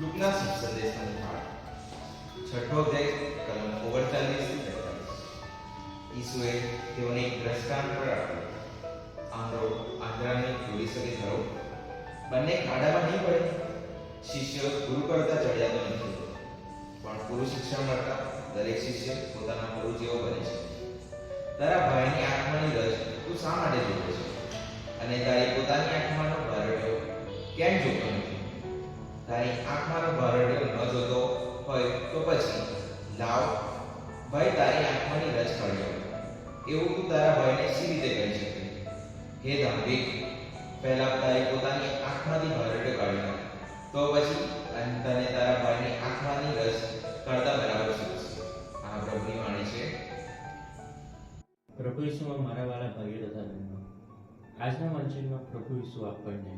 યુગના સંદેશ સંભાળ છઠ્ઠો અધ્યાય કલમ ઓગણચાલીસ ઈસુએ તેઓને એક દ્રષ્ટાંત પર આપ્યો આંધળો આંધળાને જોઈ શકે ખરો બંને ખાડામાં નહીં પડે શિષ્ય ગુરુ કરતા ચડિયાતો નથી પણ ગુરુ શિક્ષણ કરતા દરેક શિષ્ય પોતાના ગુરુ જેવો બને છે. તારા ભાઈની આંખમાંની રસ તું શા માટે જોવે છે. અને તારી પોતાની આંખમાંનો ભરડ્યો કેમ જોવે તારી આંખમાં ભરડ્યો ન જોતો હોય તો પછી, લાવ ભાઈ તારી આંખમાંની રજ પડ્યો એવું તું તારા ભાઈને સી રીતે કહી શકે? હે ધાર્મિક પહેલા તારે પોતાની આંખમાંથી ભરડ્યો કાઢી નાખ. તો પછી અને તને તારા ભાઈની આંખમાંની રજ કરતા બરાબર શીખશે. આ પ્રભુની વાણી છે. પ્રભુ ઈસુમાં મારા વાળા ભાઈઓ તથા બહેનો, આજના વંચનમાં પ્રભુ ઈસુ આપણને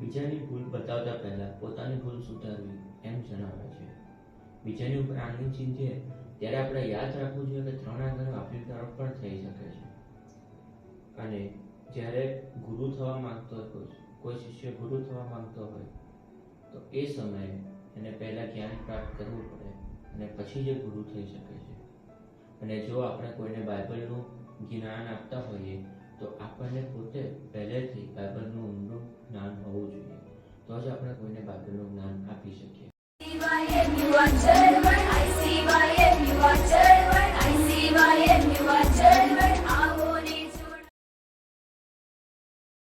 બીજાની ભૂલ બતાવતા પહેલા પોતાની ભૂલ સુધારવી, એમ જણાવે છે. બીજાની ઉપર આંગળી ચીંધીએ, ત્યારે આપણે યાદ રાખવું જોઈએ કે ત્રણ આંગળીઓ પણ થઈ શકે છે. અને જ્યારે ગુરુ થવા માંગતો હોય કોઈ શિષ્ય ગુરુ થવા માંગતો હોય, તો એ સમયે એને પહેલા જ્ઞાન પ્રાપ્ત કરવું પડે અને પછી જે ગુરુ થઈ શકે છે. અને જો આપણે કોઈને બાઇબલનું જ્ઞાન આપતા હોઈએ જ આપણે કોઈને બાઇબલનું જ્ઞાન આપી શકીએ.